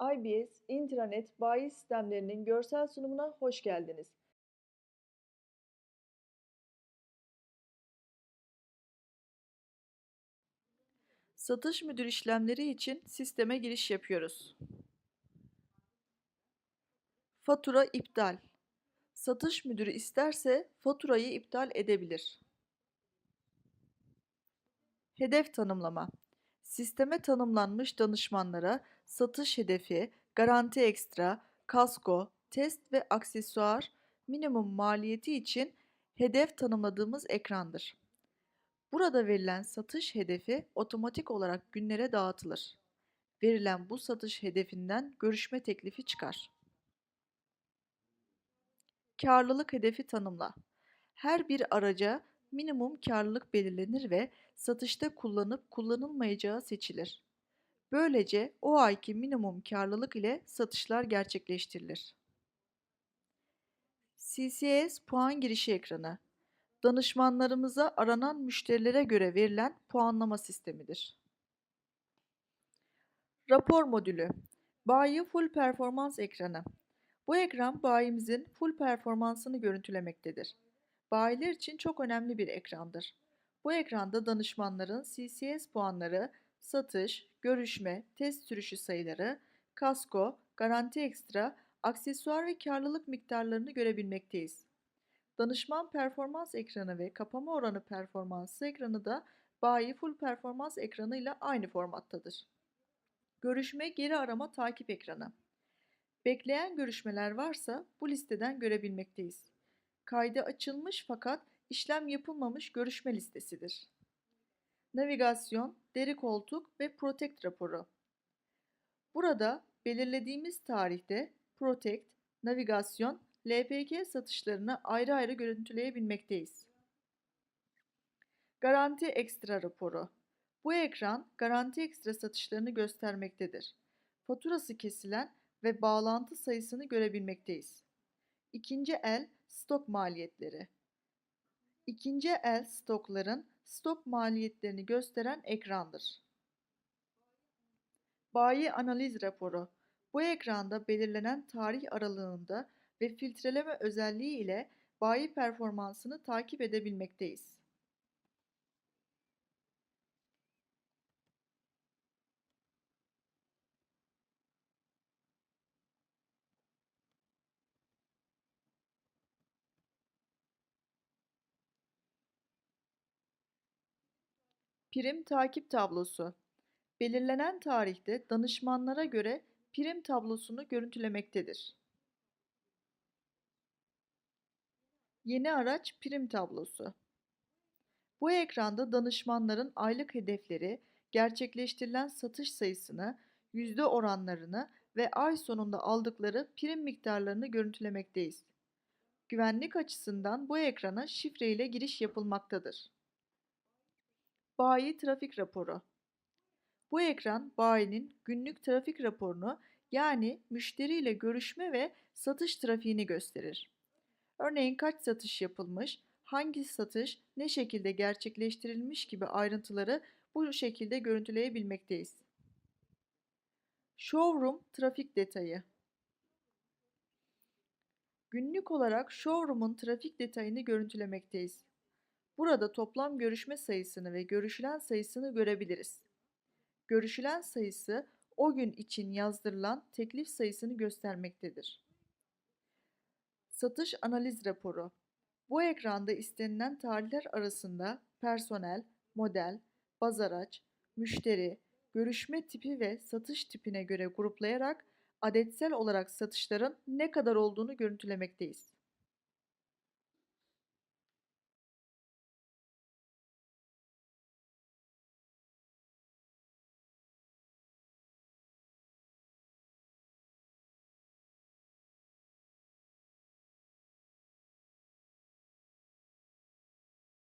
IBS intranet bayi sistemlerinin görsel sunumuna hoş geldiniz. Satış müdür işlemleri için sisteme giriş yapıyoruz. Fatura iptal. Satış müdürü isterse faturayı iptal edebilir. Hedef tanımlama. Sisteme tanımlanmış danışmanlara satış hedefi, garanti ekstra, kasko, test ve aksesuar minimum maliyeti için hedef tanımladığımız ekrandır. Burada verilen satış hedefi otomatik olarak günlere dağıtılır. Verilen bu satış hedefinden görüşme teklifi çıkar. Karlılık hedefi tanımla. Her bir araca minimum karlılık belirlenir ve satışta kullanıp kullanılmayacağı seçilir. Böylece o ayki minimum karlılık ile satışlar gerçekleştirilir. CCS puan girişi ekranı. Danışmanlarımıza aranan müşterilere göre verilen puanlama sistemidir. Rapor modülü. Bayi full performans ekranı. Bu ekran bayimizin full performansını görüntülemektedir. Bayiler için çok önemli bir ekrandır. Bu ekranda danışmanların CCS puanları, satış, görüşme, test sürüşü sayıları, kasko, garanti ekstra, aksesuar ve karlılık miktarlarını görebilmekteyiz. Danışman performans ekranı ve kapama oranı performansı ekranı da bayi full performans ekranı ile aynı formattadır. Görüşme geri arama takip ekranı. Bekleyen görüşmeler varsa bu listeden görebilmekteyiz. Kaydı açılmış fakat işlem yapılmamış görüşme listesidir. Navigasyon, deri koltuk ve Protect raporu. Burada belirlediğimiz tarihte Protect, navigasyon, LPG satışlarını ayrı ayrı görüntüleyebilmekteyiz. Garanti ekstra raporu. Bu ekran garanti ekstra satışlarını göstermektedir. Faturası kesilen ve bağlantı sayısını görebilmekteyiz. İkinci el stok maliyetleri. İkinci el stokların stok maliyetlerini gösteren ekrandır. Bayi analiz raporu. Bu ekranda belirlenen tarih aralığında ve filtreleme özelliği ile bayi performansını takip edebilmekteyiz. Prim takip tablosu. Belirlenen tarihte danışmanlara göre prim tablosunu görüntülemektedir. Yeni araç prim tablosu. Bu ekranda danışmanların aylık hedefleri, gerçekleştirilen satış sayısını, yüzde oranlarını ve ay sonunda aldıkları prim miktarlarını görüntülemekteyiz. Güvenlik açısından bu ekrana şifre ile giriş yapılmaktadır. Bayi trafik raporu. Bu ekran bayinin günlük trafik raporunu yani müşteri ile görüşme ve satış trafiğini gösterir. Örneğin kaç satış yapılmış, hangi satış ne şekilde gerçekleştirilmiş gibi ayrıntıları bu şekilde görüntüleyebilmekteyiz. Showroom trafik detayı. Günlük olarak showroom'un trafik detayını görüntülemekteyiz. Burada toplam görüşme sayısını ve görüşülen sayısını görebiliriz. Görüşülen sayısı o gün için yazdırılan teklif sayısını göstermektedir. Satış analiz raporu. Bu ekranda istenilen tarihler arasında personel, model, baz araç, müşteri, görüşme tipi ve satış tipine göre gruplayarak adetsel olarak satışların ne kadar olduğunu görüntülemekteyiz.